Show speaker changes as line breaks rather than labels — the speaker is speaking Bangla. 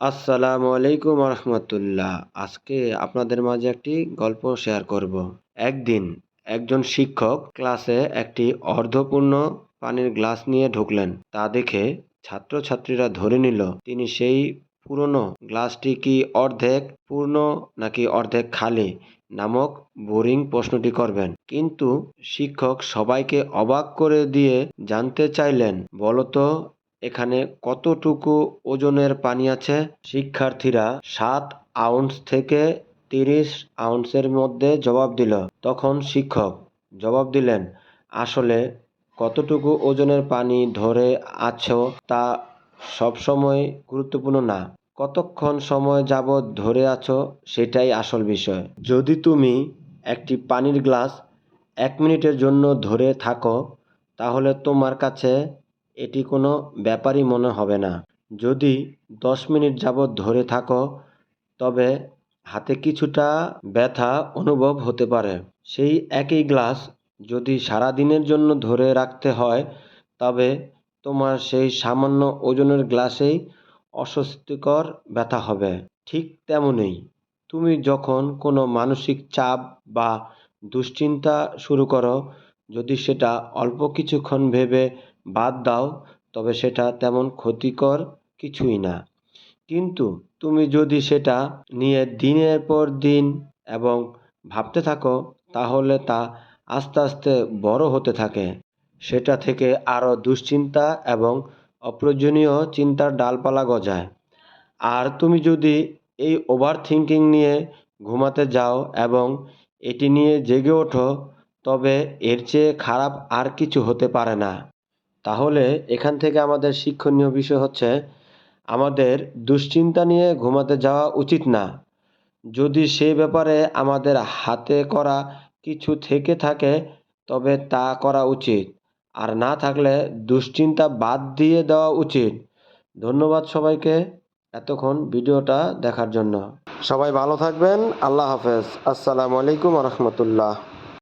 আসসালামু আলাইকুম রহমতুল্লাহ আজকে আপনাদের মাঝে একটি গল্প শেয়ার করব। একদিন একজন শিক্ষক ক্লাসে একটি অর্ধপূর্ণ পানির গ্লাস নিয়ে ঢুকলেন। তা দেখে ছাত্রছাত্রীরা ধরে নিল, তিনি সেই পুরনো গ্লাসটি কি অর্ধেক পূর্ণ নাকি অর্ধেক খালি? নামক বোরিং প্রশ্নটি করবেন। কিন্তু শিক্ষক সবাইকে অবাক করে দিয়ে জানতে চাইলেন, বলতো এখানে কতটুকু ওজনের পানি আছে? শিক্ষার্থীরা সাত আউন্স থেকে তিরিশ আউন্সের মধ্যে জবাব দিল। তখন শিক্ষক জবাব দিলেন, আসলে কতটুকু ওজনের পানি ধরে আছো তা সবসময় গুরুত্বপূর্ণ না। কতক্ষণ সময় যাবৎ ধরে আছো সেটাই আসল বিষয়। যদি তুমি একটি পানির গ্লাস এক মিনিটের জন্য ধরে থাকো, তাহলে তোমার কাছে এটি কোনো ব্যাপারই মনে হবে না। যদি দশ মিনিট যাবৎ ধরে থাকো, তবে হাতে কিছুটা ব্যথা অনুভব হতে পারে। সেই একই গ্লাস যদি সারা দিনের জন্য ধরে রাখতে হয়, তবে তোমার সেই সামান্য ওজনের গ্লাসেই অস্বস্তিকর ব্যথা হবে। ঠিক তেমনই, তুমি যখন কোনো মানসিক চাপ বা দুশ্চিন্তা শুরু করো, যদি সেটা অল্প কিছুক্ষণ ভেবে বাদ দাও, তবে সেটা তেমন ক্ষতিকর কিছুই না। কিন্তু তুমি যদি সেটা নিয়ে দিনের পর দিন এবং ভাবতে থাকো, তাহলে তা আস্তে আস্তে বড় হতে থাকে। সেটা থেকে আরও দুশ্চিন্তা এবং অপ্রয়োজনীয় চিন্তার ডালপালা গজায়। আর তুমি যদি এই ওভার থিঙ্কিং নিয়ে ঘুমাতে যাও এবং এটি নিয়ে জেগে ওঠো, তবে এর চেয়ে খারাপ আর কিছু হতে পারে না। তাহলে এখান থেকে আমাদের শিক্ষণীয় বিষয় হচ্ছে, আমাদের দুশ্চিন্তা নিয়ে ঘুমাতে যাওয়া উচিত না। যদি সে ব্যাপারে আমাদের হাতে করা কিছু থেকে থাকে, তবে তা করা উচিত। আর না থাকলে দুশ্চিন্তা বাদ দিয়ে দেওয়া উচিত। ধন্যবাদ সবাইকে এতক্ষণ ভিডিওটা দেখার জন্য। সবাই ভালো থাকবেন। আল্লাহ হাফেজ। আসসালামু আলাইকুম রহমতুল্লাহ।